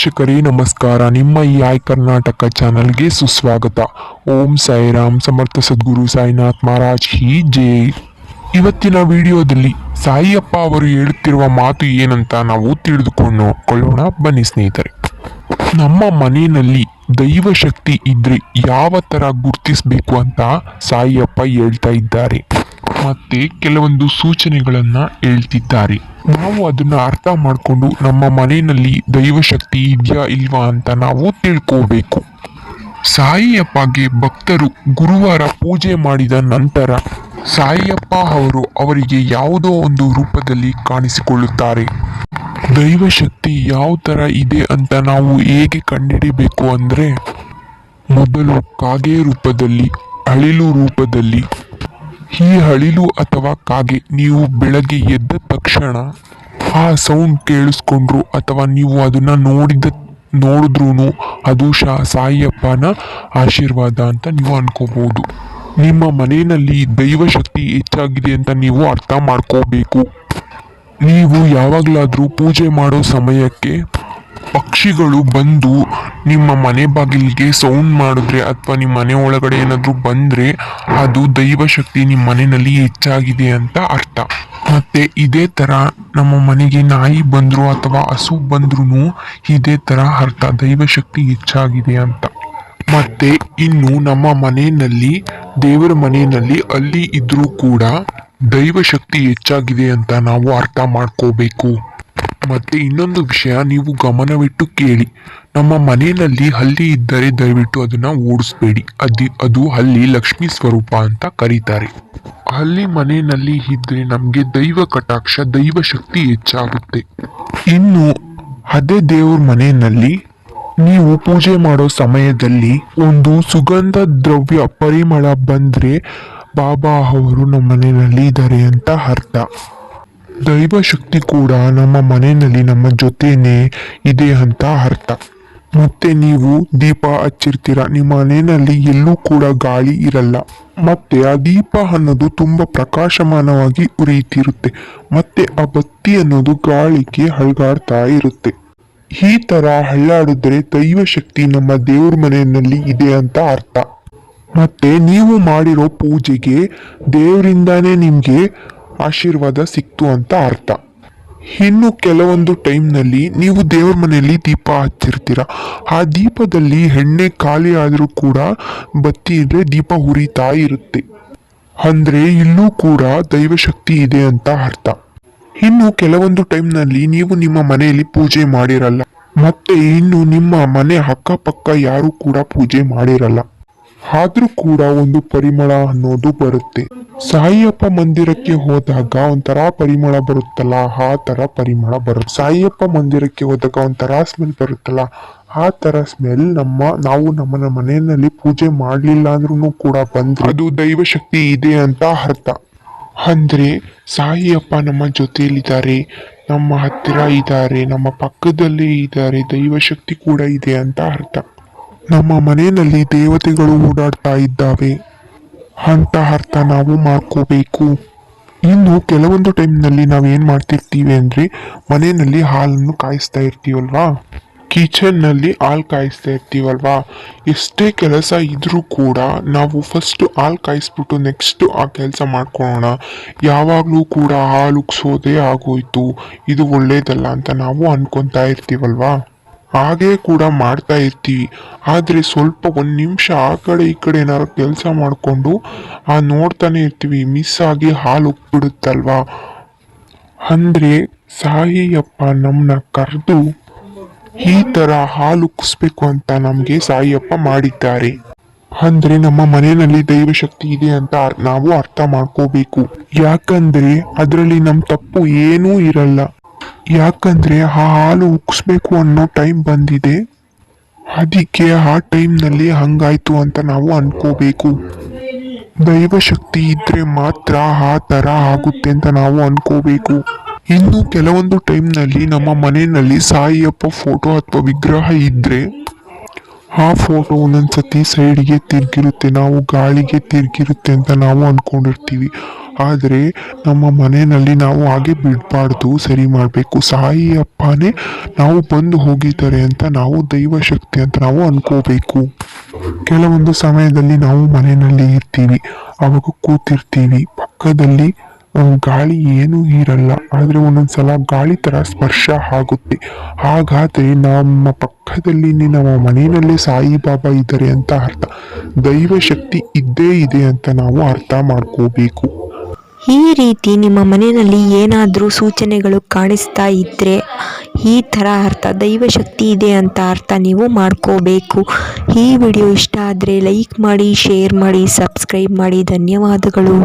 ವೀಕ್ಷಕರೇ, ನಮಸ್ಕಾರ. ನಿಮ್ಮ ಈ ಆಯ್ ಕರ್ನಾಟಕ ಚಾನಲ್ಗೆ ಸುಸ್ವಾಗತ. ಓಂ ಸಾಯಿರಾಮ್ ಸಮರ್ಥ ಸದ್ಗುರು ಸಾಯಿನಾಥ್ ಮಹಾರಾಜ್ ಹಿ ಜೇ. ಇವತ್ತಿನ ವಿಡಿಯೋದಲ್ಲಿ ಸಾಯಿಯಪ್ಪ ಅವರು ಹೇಳುತ್ತಿರುವ ಮಾತು ಏನಂತ ನಾವು ತಿಳಿದುಕೊಂಡು ಕೊಳ್ಳೋಣ ಬನ್ನಿ ಸ್ನೇಹಿತರೆ. ನಮ್ಮ ಮನೆಯಲ್ಲಿ ದೈವ ಶಕ್ತಿ ಇದ್ರೆ ಯಾವ ಥರ ಗುರ್ತಿಸಬೇಕು ಅಂತ ಸಾಯಿಯಪ್ಪ ಹೇಳ್ತಾ ಇದ್ದಾರೆ. ಮತ್ತೆ ಕೆಲವೊಂದು ಸೂಚನೆಗಳನ್ನ ಹೇಳ್ತಿದ್ದಾರೆ. ನಾವು ಅದನ್ನ ಅರ್ಥ ಮಾಡಿಕೊಂಡು ನಮ್ಮ ಮನೆಯಲ್ಲಿ ದೈವ ಶಕ್ತಿ ಇದೆಯಾ ಇಲ್ವಾ ಅಂತ ನಾವು ತಿಳ್ಕೋಬೇಕು. ಸಾಯಿಯಪ್ಪಗೆ ಭಕ್ತರು ಗುರುವಾರ ಪೂಜೆ ಮಾಡಿದ ನಂತರ ಸಾಯಿಯಪ್ಪ ಅವರು ಅವರಿಗೆ ಯಾವುದೋ ಒಂದು ರೂಪದಲ್ಲಿ ಕಾಣಿಸಿಕೊಳ್ಳುತ್ತಾರೆ. ದೈವ ಶಕ್ತಿ ಯಾವ ಥರ ಇದೆ ಅಂತ ನಾವು ಹೇಗೆ ಕಂಡುಹಿಡಿಬೇಕು ಅಂದರೆ, ಮೊದಲು ಕಾಗೆ ರೂಪದಲ್ಲಿ, ಅಳಿಲು ರೂಪದಲ್ಲಿ ಈ ಅಳಿಲು ಅಥವಾ ಕಾಗೆ ನೀವು ಬೆಳಗ್ಗೆ ಎದ್ದ ತಕ್ಷಣ ಆ ಸೌಂಡ್ ಕೇಳಿಸ್ಕೊಂಡ್ರು ಅಥವಾ ನೀವು ಅದನ್ನು ನೋಡಿದ ನೋಡಿದ್ರೂ ಅದು ಶಾ, ಸಾಯಿಯಪ್ಪನ ಆಶೀರ್ವಾದ ಅಂತ ನೀವು ಅನ್ಕೋಬಹುದು ನಿಮ್ಮ ಮನೆಯಲ್ಲಿ ದೈವಶಕ್ತಿ ಹೆಚ್ಚಾಗಿದೆ ಅಂತ ನೀವು ಅರ್ಥ ಮಾಡ್ಕೋಬೇಕು. ನೀವು ಯಾವಾಗಲಾದರೂ ಪೂಜೆ ಮಾಡೋ ಸಮಯಕ್ಕೆ ಪಕ್ಷಿಗಳು ಬಂದು ನಿಮ್ಮ ಮನೆ ಬಾಗಿಲಿಗೆ ಸೌಂಡ್ ಮಾಡಿದ್ರೆ ಅಥವಾ ನಿಮ್ಮ ಮನೆ ಒಳಗಡೆ ಏನಾದರೂ ಬಂದರೆ ಅದು ದೈವ ಶಕ್ತಿ ನಿಮ್ಮ ಮನೆಯಲ್ಲಿ ಹೆಚ್ಚಾಗಿದೆ ಅಂತ ಅರ್ಥ. ಮತ್ತೆ ಇದೇ ಥರ ನಮ್ಮ ಮನೆಗೆ ನಾಯಿ ಬಂದರೂ ಅಥವಾ ಹಸು ಬಂದ್ರೂ ಇದೇ ಥರ ಅರ್ಥ. ದೈವ ಶಕ್ತಿ ಹೆಚ್ಚಾಗಿದೆ ಅಂತ. ಮತ್ತೆ ಇನ್ನು ನಮ್ಮ ಮನೆಯಲ್ಲಿ, ದೇವರ ಮನೆಯಲ್ಲಿ ಅಲ್ಲಿ ಇದ್ರೂ ಕೂಡ ದೈವ ಶಕ್ತಿ ಹೆಚ್ಚಾಗಿದೆ ಅಂತ ನಾವು ಅರ್ಥ ಮಾಡ್ಕೋಬೇಕು. ಮತ್ತೆ ಇನ್ನೊಂದು ವಿಷಯ ನೀವು ಗಮನವಿಟ್ಟು ಕೇಳಿ. ನಮ್ಮ ಮನೆಯಲ್ಲಿ ಹಲ್ಲಿ ಇದ್ದರೆ ದಯವಿಟ್ಟು ಅದನ್ನ ಓಡಿಸ್ಬೇಡಿ. ಅದಿ, ಅದು ಹಲ್ಲಿ ಲಕ್ಷ್ಮಿ ಸ್ವರೂಪ ಅಂತ ಕರೀತಾರೆ. ಹಲ್ಲಿ ಮನೆಯಲ್ಲಿ ಇದ್ರೆ ನಮಗೆ ದೈವ ಕಟಾಕ್ಷ, ದೈವ ಶಕ್ತಿ ಹೆಚ್ಚಾಗುತ್ತೆ. ಇನ್ನು ಅದೇ ದೇವ್ರ ಮನೆಯಲ್ಲಿ ನೀವು ಪೂಜೆ ಮಾಡೋ ಸಮಯದಲ್ಲಿ ಒಂದು ಸುಗಂಧ ದ್ರವ್ಯ ಪರಿಮಳ ಬಂದ್ರೆ ಬಾಬಾ ಅವರು ನಮ್ಮ ಮನೆಯಲ್ಲಿ ಇದ್ದಾರೆ ಅಂತ ಅರ್ಥ. ದೈವ ಶಕ್ತಿ ಕೂಡ ನಮ್ಮ ಮನೆಯಲ್ಲಿ ನಮ್ಮ ಜೊತೆನೆ ಇದೆ ಅಂತ ಅರ್ಥ. ಮತ್ತೆ ನೀವು ದೀಪ ಹಚ್ಚಿರ್ತೀರ? ನಿಮ್ಮ ಮನೆಯಲ್ಲಿ ಎಲ್ಲೂ ಕೂಡ ಗಾಳಿ ಇರಲ್ಲ. ಮತ್ತೆ ಆ ದೀಪ ಅನ್ನೋದು ತುಂಬಾ ಪ್ರಕಾಶಮಾನವಾಗಿ ಉರಿಯುತ್ತಿರುತ್ತೆ. ಮತ್ತೆ ಆ ಬತ್ತಿ ಅನ್ನೋದು ಗಾಳಿಗೆ ಹಳಗಾಡ್ತಾ ಇರುತ್ತೆ. ಈ ತರ ಹಳ್ಳಾಡಿದ್ರೆ ದೈವ ಶಕ್ತಿ ನಮ್ಮ ದೇವ್ರ ಮನೆಯಲ್ಲಿ ಇದೆ ಅಂತ ಅರ್ಥ. ಮತ್ತೆ ನೀವು ಮಾಡಿರೋ ಪೂಜೆಗೆ ದೇವರಿಂದಾನೇ ನಿಮ್ಗೆ ಆಶೀರ್ವಾದ ಸಿಕ್ತು ಅಂತ ಅರ್ಥ. ಇನ್ನು ಕೆಲವೊಂದು ಟೈಮ್ನಲ್ಲಿ ನೀವು ದೇವ್ರ ಮನೆಯಲ್ಲಿ ದೀಪ ಹಚ್ಚಿರ್ತೀರ. ಆ ದೀಪದಲ್ಲಿ ಎಣ್ಣೆ ಖಾಲಿ ಆದರೂ ಕೂಡ ಬತ್ತಿ ಇದ್ರೆ ದೀಪ ಉರಿತಾ ಇರುತ್ತೆ. ಅಂದ್ರೆ ಇಲ್ಲೂ ಕೂಡ ದೈವಶಕ್ತಿ ಇದೆ ಅಂತ ಅರ್ಥ. ಇನ್ನು ಕೆಲವೊಂದು ಟೈಮ್ನಲ್ಲಿ ನೀವು ನಿಮ್ಮ ಮನೆಯಲ್ಲಿ ಪೂಜೆ ಮಾಡಿರಲ್ಲ. ಮತ್ತೆ ಇನ್ನು ನಿಮ್ಮ ಮನೆ ಅಕ್ಕಪಕ್ಕ ಯಾರು ಕೂಡ ಪೂಜೆ ಮಾಡಿರಲ್ಲ. ಆದ್ರೂ ಕೂಡ ಒಂದು ಪರಿಮಳ ಅನ್ನೋದು ಬರುತ್ತೆ. ಸಾಯಿಯಪ್ಪ ಮಂದಿರಕ್ಕೆ ಹೋದಾಗ ಒಂಥರ ಪರಿಮಳ ಬರುತ್ತಲ್ಲ, ಆ ತರ ಪರಿಮಳ ಬರುತ್ತೆ. ಸಾಯಿಯಪ್ಪ ಮಂದಿರಕ್ಕೆ ಹೋದಾಗ ಒಂಥರ ಸ್ಮೆಲ್ ಬರುತ್ತಲ್ಲ, ಆ ತರ ಸ್ಮೆಲ್ ನಮ್ಮ, ನಾವು ನಮ್ಮ ಮನೆಯಲ್ಲಿ ಪೂಜೆ ಮಾಡ್ಲಿಲ್ಲ ಅಂದ್ರೂ ಕೂಡ ಬಂದ್ರೆ ಅದು ದೈವ ಶಕ್ತಿ ಇದೆ ಅಂತ ಅರ್ಥ. ಅಂದ್ರೆ ಸಾಯಿಯಪ್ಪ ನಮ್ಮ ಜೊತೆಯಲ್ಲಿದ್ದಾರೆ, ನಮ್ಮ ಹತ್ತಿರ ಇದ್ದಾರೆ, ನಮ್ಮ ಪಕ್ಕದಲ್ಲಿ ಇದ್ದಾರೆ ದೈವ ಶಕ್ತಿ ಕೂಡ ಇದೆ ಅಂತ ಅರ್ಥ. ನಮ್ಮ ಮನೆಯಲ್ಲಿ ದೇವತೆಗಳು ಓಡಾಡ್ತಾ ಇದ್ದಾವೆ. ಅಂತ ಅರ್ಥ ನಾವು ಮಾಡ್ಕೋಬೇಕು. ಇನ್ನು ಕೆಲವೊಂದು ಟೈಮ್ನಲ್ಲಿ ನಾವು ಏನು ಮಾಡ್ತಿರ್ತೀವಿ ಅಂದರೆ ಮನೆಯಲ್ಲಿ ಹಾಲನ್ನು ಕಾಯಿಸ್ತಾ ಇರ್ತೀವಲ್ವಾ? ಕಿಚನ್ನಲ್ಲಿ ಹಾಲು ಕಾಯಿಸ್ತಾ ಇರ್ತೀವಲ್ವಾ? ಎಷ್ಟೇ ಕೆಲಸ ಇದ್ರೂ ಕೂಡ ನಾವು ಫಸ್ಟು ಹಾಲು ಕಾಯಿಸ್ಬಿಟ್ಟು ನೆಕ್ಸ್ಟು ಆ ಕೆಲಸ ಮಾಡ್ಕೊಳ್ಳೋಣ ಯಾವಾಗಲೂ ಕೂಡ ಹಾಲು ಆಗೋಯ್ತು. ಇದು ಒಳ್ಳೇದಲ್ಲ ಅಂತ ನಾವು ಅನ್ಕೊತಾ ಇರ್ತೀವಲ್ವಾ? ಹಾಗೆ ಕೂಡ ಮಾಡ್ತಾ ಇರ್ತೀವಿ ಆದರೆ ಸ್ವಲ್ಪ ಒಂದು ನಿಮಿಷ ಆ ಕಡೆ ಈ ಕಡೆ ಏನಾದ್ರು ಕೆಲಸ ಮಾಡಿಕೊಂಡು ಆ ನೋಡ್ತಾನೆ ಇರ್ತೀವಿ. ಮಿಸ್ ಆಗಿ ಹಾಲು ಉಗ್ಬಿಡುತ್ತಲ್ವಾ ಅಂದ್ರೆ ಸಾಯಿಯಪ್ಪ ನಮ್ಮನ್ನ ಕರೆದು ಈ ತರ ಹಾಲು ಉಕ್ಕಿಸ್ಬೇಕು ಅಂತ ನಮಗೆ ಸಾಯಿಯಪ್ಪ ಮಾಡಿದ್ದಾರೆ. ಅಂದ್ರೆ ನಮ್ಮ ಮನೆಯಲ್ಲಿ ದೈವಶಕ್ತಿ ಇದೆ ಅಂತ ನಾವು ಅರ್ಥ ಮಾಡ್ಕೋಬೇಕು. ಯಾಕಂದ್ರೆ ಅದರಲ್ಲಿ ನಮ್ಮ ತಪ್ಪು ಏನೂ ಇರಲ್ಲ. ಯಾಕಂದ್ರೆ ಆ ಹಾಲು ಉಕ್ಸ್ಬೇಕು ಅನ್ನೋ ಟೈಮ್ ಬಂದಿದೆ. ಅದಕ್ಕೆ ಆ ಟೈಮ್ನಲ್ಲಿ ಹಂಗಾಯ್ತು ಅಂತ ನಾವು ಅನ್ಕೋಬೇಕು. ದೈವ ಶಕ್ತಿ ಇದ್ರೆ ಮಾತ್ರ ಆ ತರ ಆಗುತ್ತೆ ಅಂತ ನಾವು ಅನ್ಕೋಬೇಕು. ಇನ್ನು ಕೆಲವೊಂದು ಟೈಮ್ನಲ್ಲಿ ನಮ್ಮ ಮನೆಯಲ್ಲಿ ಸಾಯಿಯಪ್ಪ ಫೋಟೋ ಅಥವಾ ವಿಗ್ರಹ ಇದ್ರೆ ಆ ಫೋಟೋ ಒಂದೊಂದು ಸತಿ ಸೈಡ್ಗೆ ತಿರ್ಗಿರುತ್ತೆ, ನಾವು ಗಾಳಿಗೆ ತಿರ್ಗಿರುತ್ತೆ ಅಂತ ನಾವು ಅಂದ್ಕೊಂಡಿರ್ತೀವಿ ಆದರೆ ನಮ್ಮ ಮನೆಯಲ್ಲಿ ನಾವು ಹಾಗೆ ಬಿಡಬಾರ್ದು, ಸರಿ ಮಾಡಬೇಕು. ಸಾಯಿ ಅಪ್ಪನೇ, ನಾವು ಬಂದು ಹೋಗಿದ್ದಾರೆ ಅಂತ ನಾವು ದೈವ ಶಕ್ತಿ ಅಂತ ನಾವು ಅನ್ಕೋಬೇಕು. ಕೆಲವೊಂದು ಸಮಯದಲ್ಲಿ ನಾವು ಮನೆಯಲ್ಲಿ ಇರ್ತೀವಿ, ಅವಾಗ ಕೂತಿರ್ತೀವಿ. ಪಕ್ಕದಲ್ಲಿ ಗಾಳಿ ಏನೂ ಇರಲ್ಲ. ಆದರೆ ಒಂದೊಂದ್ಸಲ ಗಾಳಿ ಥರ ಸ್ಪರ್ಶ ಆಗುತ್ತೆ. ಹಾಗಾದರೆ ನಮ್ಮ ಪಕ್ಕದಲ್ಲಿ ನಮ್ಮ ಮನೆಯಲ್ಲೇ ಸಾಯಿಬಾಬಾ ಇದ್ದಾರೆ ಅಂತ ಅರ್ಥ. ದೈವ ಶಕ್ತಿ ಇದ್ದೇ ಇದೆ ಅಂತ ನಾವು ಅರ್ಥ ಮಾಡ್ಕೋಬೇಕು. ಈ ರೀತಿ ನಿಮ್ಮ ಮನೆಯಲ್ಲಿ ಏನಾದರೂ ಸೂಚನೆಗಳು ಕಾಣಿಸ್ತಾ ಇದ್ದರೆ ಈ ಥರ ಅರ್ಥ, ದೈವಶಕ್ತಿ ಇದೆ ಅಂತ ಅರ್ಥ ನೀವು ಮಾಡ್ಕೋಬೇಕು. ಈ ವಿಡಿಯೋ ಇಷ್ಟ ಆದರೆ ಲೈಕ್ ಮಾಡಿ, ಶೇರ್ ಮಾಡಿ, ಸಬ್ಸ್ಕ್ರೈಬ್ ಮಾಡಿ. ಧನ್ಯವಾದಗಳು.